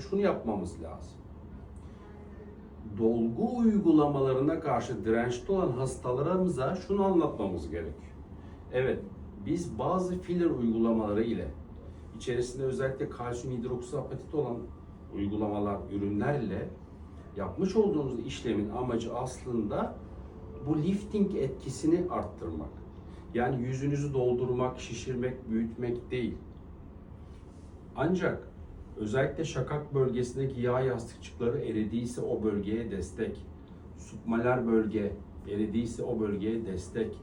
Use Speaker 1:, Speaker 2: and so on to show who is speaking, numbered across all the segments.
Speaker 1: şunu yapmamız lazım. Dolgu uygulamalarına karşı dirençli olan hastalarımıza şunu anlatmamız gerekiyor. Evet, biz bazı filler uygulamaları ile içerisinde özellikle kalsiyum hidroksiapatit olan uygulamalar, ürünlerle yapmış olduğumuz işlemin amacı aslında bu lifting etkisini arttırmak. Yani yüzünüzü doldurmak, şişirmek, büyütmek değil. Ancak özellikle şakak bölgesindeki yağ yastıkçıkları eridiyse o bölgeye destek. Submaler bölge eridiyse o bölgeye destek.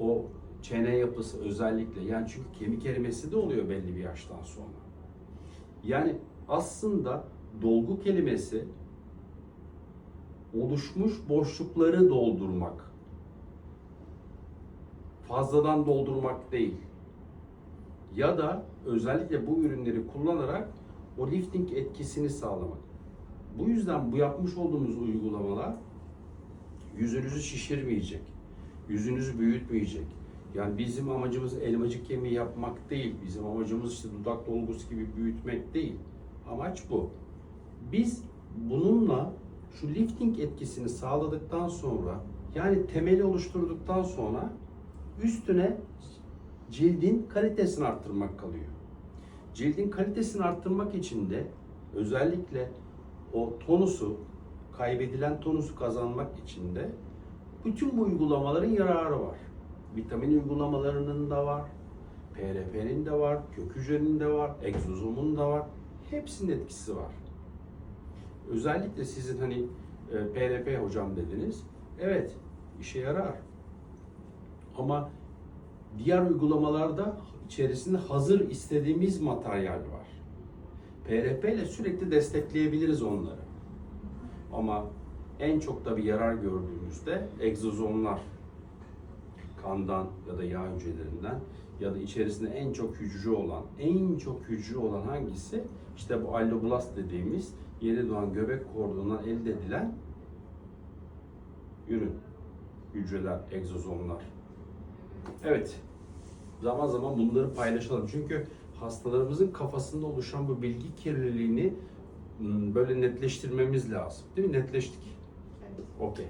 Speaker 1: O çene yapısı özellikle yani çünkü kemik erimesi de oluyor belli bir yaştan sonra. Yani aslında dolgu kelimesi oluşmuş boşlukları doldurmak. Fazladan doldurmak değil. Ya da özellikle bu ürünleri kullanarak o lifting etkisini sağlamak. Bu yüzden bu yapmış olduğumuz uygulamalar yüzünüzü şişirmeyecek. Yüzünüzü büyütmeyecek. Yani bizim amacımız elmacık kemiği yapmak değil. Bizim amacımız işte dudak dolgusu gibi büyütmek değil. Amaç bu. Biz bununla şu lifting etkisini sağladıktan sonra yani temeli oluşturduktan sonra üstüne cildin kalitesini arttırmak kalıyor. Cildin kalitesini arttırmak için de özellikle o tonusu, kaybedilen tonusu kazanmak için de bütün bu uygulamaların yararı var. Vitamin uygulamalarının da var, PRP'nin de var, kök hücrenin de var, egzozomun da var. Hepsinin etkisi var. Özellikle sizin hani e, PRP hocam dediniz. Evet, işe yarar. Ama diğer uygulamalarda içerisinde hazır istediğimiz materyal var. PRP ile sürekli destekleyebiliriz onları. Ama en çok da bir yarar gördüğümüzde egzozomlar kandan ya da yağ hücrelerinden ya da içerisinde en çok hücre olan, en çok hücre olan hangisi? İşte bu alloblast dediğimiz yeni doğan göbek kordonundan elde edilen ürün. Hücreler, egzozomlar. Evet. Zaman zaman bunları paylaşalım. Çünkü hastalarımızın kafasında oluşan bu bilgi kirliliğini m, böyle netleştirmemiz lazım. Değil mi? Netleştik.
Speaker 2: Evet.
Speaker 1: Okey.